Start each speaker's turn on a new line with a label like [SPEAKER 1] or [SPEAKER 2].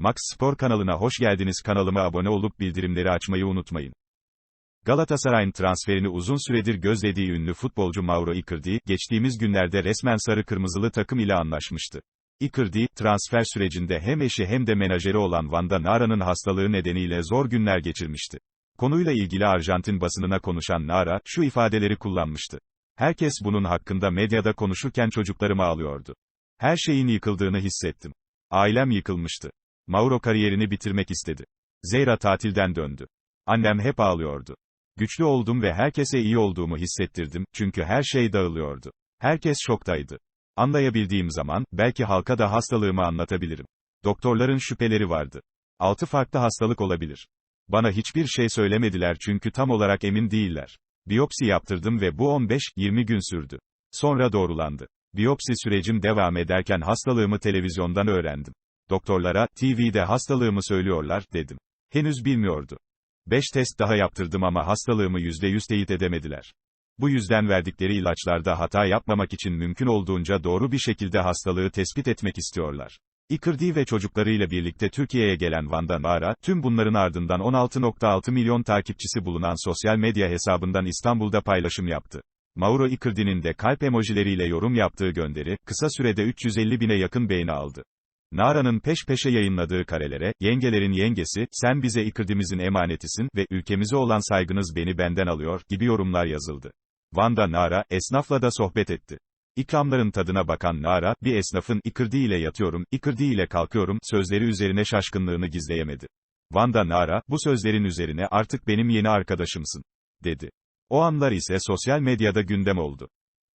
[SPEAKER 1] Max Spor kanalına hoş geldiniz. Kanalıma abone olup bildirimleri açmayı unutmayın. Galatasaray'ın transferini uzun süredir gözlediği ünlü futbolcu Mauro Icardi, geçtiğimiz günlerde resmen sarı kırmızılı takım ile anlaşmıştı. Icardi, transfer sürecinde hem eşi hem de menajeri olan Vanda Nara'nın hastalığı nedeniyle zor günler geçirmişti. Konuyla ilgili Arjantin basınına konuşan Nara, şu ifadeleri kullanmıştı. Herkes bunun hakkında medyada konuşurken çocuklarım ağlıyordu. Her şeyin yıkıldığını hissettim. Ailem yıkılmıştı. Mauro kariyerini bitirmek istedi. Zeyra tatilden döndü. Annem hep ağlıyordu. Güçlü oldum ve herkese iyi olduğumu hissettirdim, çünkü her şey dağılıyordu. Herkes şoktaydı. Anlayabildiğim zaman, belki halka da hastalığımı anlatabilirim. Doktorların şüpheleri vardı. Altı farklı hastalık olabilir. Bana hiçbir şey söylemediler çünkü tam olarak emin değiller. Biyopsi yaptırdım ve bu 15-20 gün sürdü. Sonra doğrulandı. Biyopsi sürecim devam ederken hastalığımı televizyondan öğrendim. Doktorlara, TV'de hastalığımı söylüyorlar, dedim. Henüz bilmiyordu. 5 test daha yaptırdım ama hastalığımı %100 teyit edemediler. Bu yüzden verdikleri ilaçlarda hata yapmamak için mümkün olduğunca doğru bir şekilde hastalığı tespit etmek istiyorlar. Icardi ve çocuklarıyla birlikte Türkiye'ye gelen Vanda Nara, tüm bunların ardından 16.6 milyon takipçisi bulunan sosyal medya hesabından İstanbul'da paylaşım yaptı. Mauro Icardi'nin de kalp emojileriyle yorum yaptığı gönderi, kısa sürede 350 bine yakın beğeni aldı. Nara'nın peş peşe yayınladığı karelere, yengelerin yengesi, sen bize Icardi'mizin emanetisin ve ülkemize olan saygınız beni benden alıyor, gibi yorumlar yazıldı. Vanda Nara, esnafla da sohbet etti. İkramların tadına bakan Nara, bir esnafın, Icardi ile yatıyorum, Icardi ile kalkıyorum, sözleri üzerine şaşkınlığını gizleyemedi. Vanda Nara, bu sözlerin üzerine artık benim yeni arkadaşımsın, dedi. O anlar ise sosyal medyada gündem oldu.